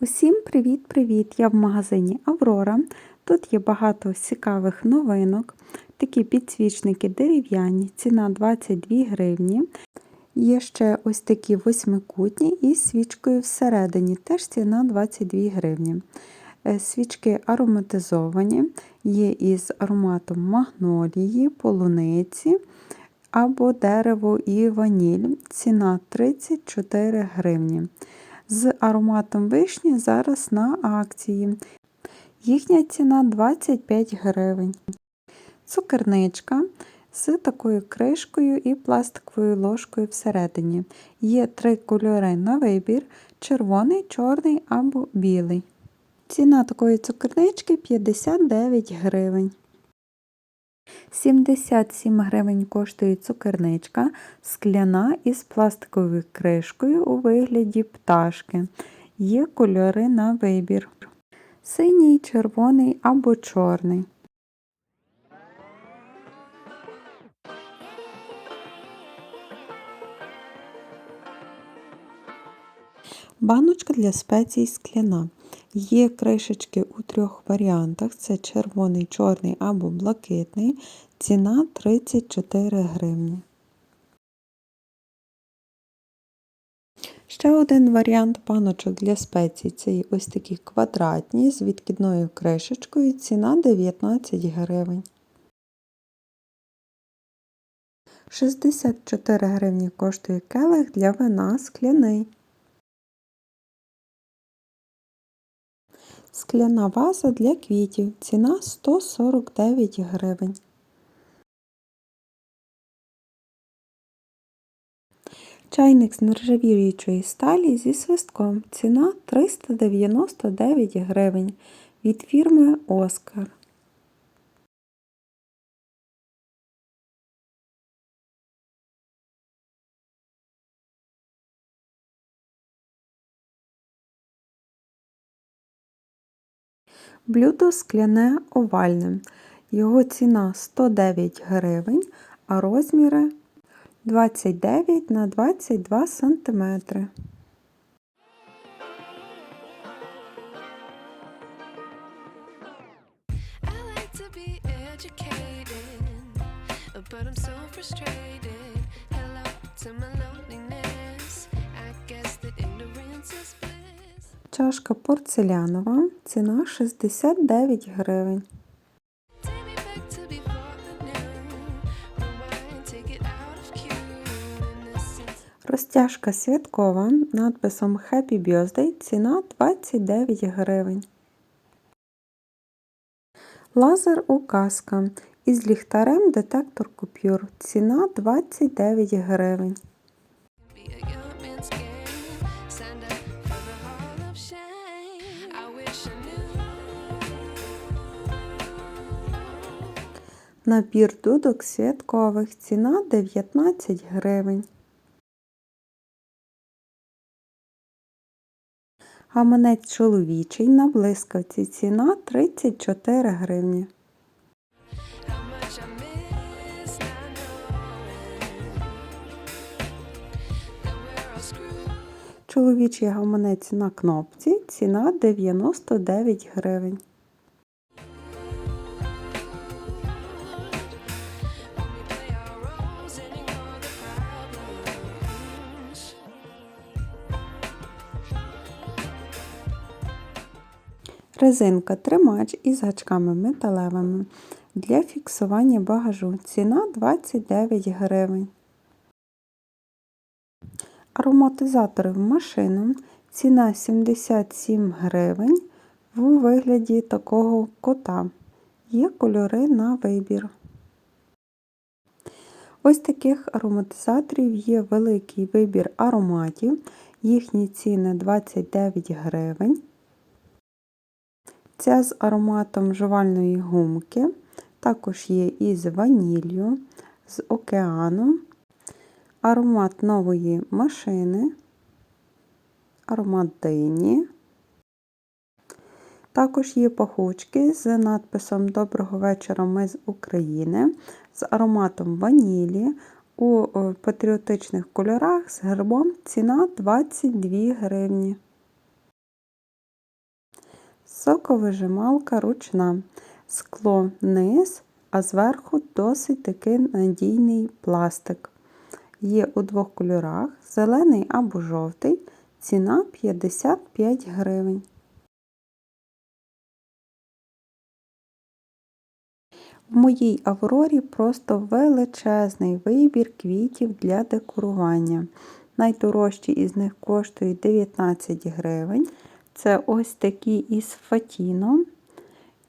Усім привіт-привіт! Я в магазині Аврора. Тут є багато цікавих новинок. Такі підсвічники дерев'яні, ціна 22 гривні. Є ще ось такі восьмикутні із свічкою всередині, теж ціна 22 гривні. Е, свічки ароматизовані, є із ароматом магнолії, полуниці або дерево і ваніль. Ціна 34 гривні з ароматом вишні зараз на акції. Їхня ціна 25 гривень. Цукерничка з такою кришкою і пластиковою ложкою всередині. Є три кольори на вибір: червоний, чорний або білий. Ціна такої цукернички 59 гривень. 77 гривень коштує цукерничка, скляна із пластиковою кришкою у вигляді пташки. Є кольори на вибір. Синій, червоний або чорний. Баночка для спецій скляна. Є кришечки у трьох варіантах: це червоний, чорний або блакитний. Ціна 34 гривні. Ще один варіант баночок для спецій це ось такі квадратні з відкидною кришечкою. Ціна 19 гривень. 64 гривні коштує келих для вина скляний. Скляна ваза для квітів. Ціна 149 гривень. Чайник з нержавіючої сталі зі свистком. Ціна 399 гривень від фірми Оскар. Блюдо скляне овальне. Його ціна 109 гривень, а розміри 29 на 22 см. But I'm so frustrated. Чашка порцелянова. Ціна 69 гривень. Розтяжка святкова надписом Happy Birthday ціна 29 гривень. Лазер указка із ліхтарем детектор купюр. Ціна 29 гривень. Набір дудок святкових. Ціна 19 гривень. Гаманець чоловічий на блискавці. Ціна 34 гривні. Чоловічий гаманець на кнопці. Ціна 99 гривень. Резинка тримач із гачками металевими для фіксування багажу. Ціна 29 гривень. Ароматизатори в машину. Ціна 77 гривень в вигляді такого кота. Є кольори на вибір. Ось таких ароматизаторів є великий вибір ароматів. Їхні ціни 29 гривень. Ця з ароматом жувальної гумки. Також є із ваніллю, з океаном, аромат нової машини, аромат дині. Також є пахучки з надписом Доброго вечора ми з України, з ароматом ванілі у патріотичних кольорах з гербом ціна 22 гривні. Соковижималка ручна. Скло низ, а зверху досить такий надійний пластик. Є у двох кольорах: зелений або жовтий. Ціна 55 гривень. В моїй Аврорі просто величезний вибір квітів для декорування. Найдорожчі із них коштують 19 гривень. Це ось такі із фатіном.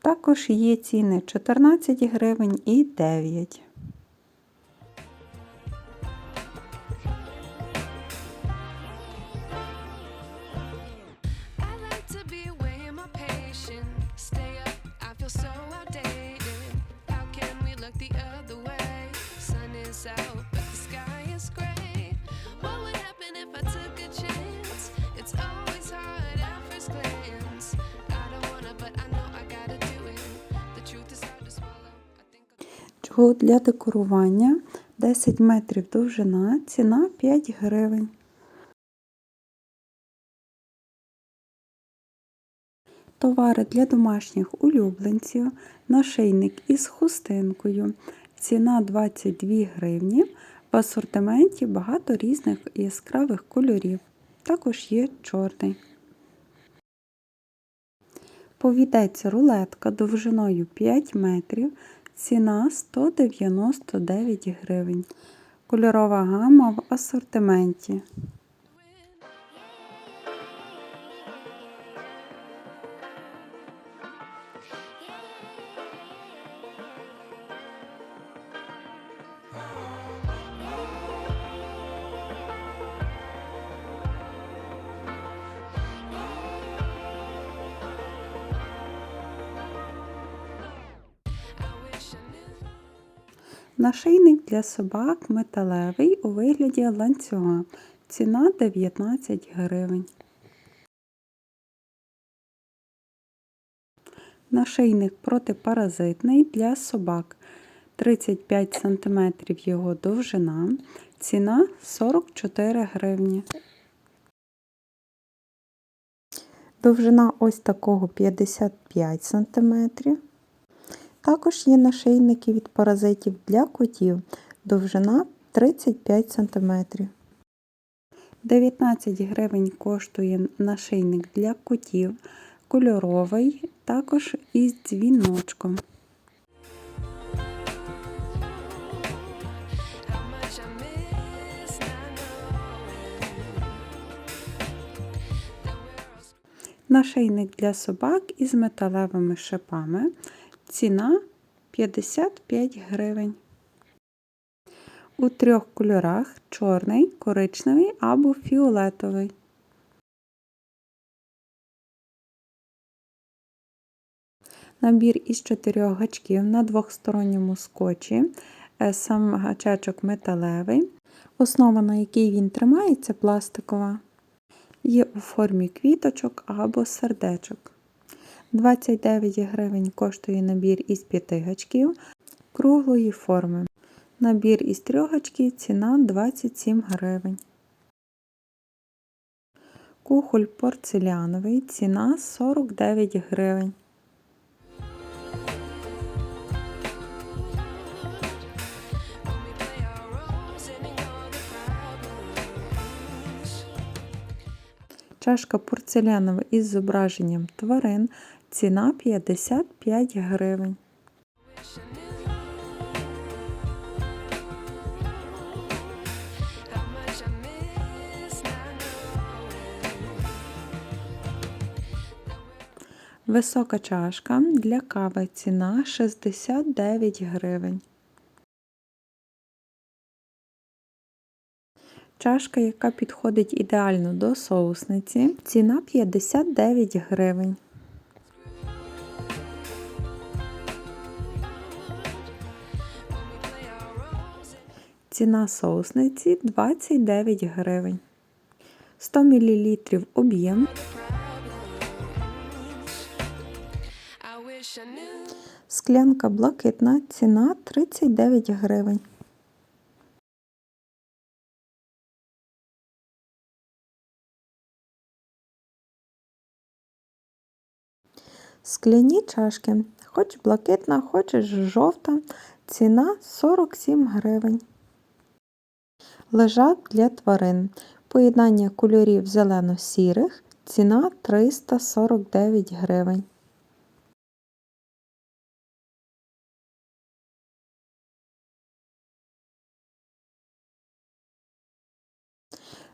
Також є ціни 14 гривень і 9. I Чого для декорування 10 метрів довжина, ціна 5 гривень. Товари для домашніх улюбленців, нашийник із хустинкою. Ціна 22 гривні. В асортименті багато різних яскравих кольорів. Також є чорний. Повідець рулетка довжиною 5 метрів. Ціна 199 гривень. Кольорова гама в асортименті. Нашийник для собак металевий у вигляді ланцюга. Ціна 19 гривень. Нашийник протипаразитний для собак. 35 см його довжина. Ціна 44 гривні. Довжина ось такого 55 см. Також є нашийники від паразитів для котів. Довжина 35 см. 19 гривень коштує нашийник для котів, кольоровий, також із дзвіночком. Нашийник для собак із металевими шипами. Ціна 55 гривень. У трьох кольорах чорний, коричневий або фіолетовий. Набір із чотирьох гачків на двохсторонньому скотчі. Сам гачечок металевий. Основа, на якій він тримається, пластикова. Є у формі квіточок або сердечок. 29 гривень коштує набір із 5 гачків круглої форми. Набір із 3 гачків ціна 27 гривень. Кухоль порцеляновий ціна 49 гривень. Чашка порцелянова із зображенням тварин ціна 55 гривень. Висока чашка для кави ціна 69 гривень. Чашка, яка підходить ідеально до соусниці, ціна 59 гривень. Ціна соусниці 29 гривень. 100 мл об'єм. Склянка блакитна, ціна 39 гривень. Скляні чашки, хоч блакитна, хоч жовта, ціна 47 гривень. Лежак для тварин. Поєднання кольорів зелено-сірих, ціна 349 гривень.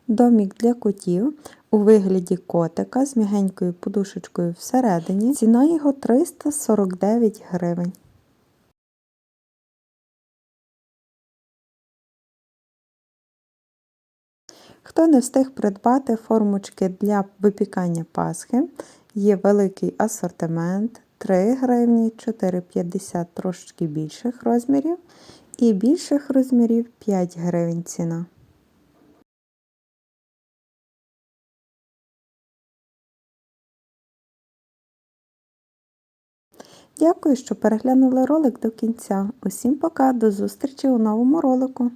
Домік для котів у вигляді котика з м'ягенькою подушечкою всередині. Ціна його 349 гривень. Хто не встиг придбати формочки для випікання пасхи, є великий асортимент 3 гривні, 4,50 трошечки більших розмірів і більших розмірів 5 гривень ціна. Дякую, що переглянули ролик до кінця. Усім пока, до зустрічі у новому ролику.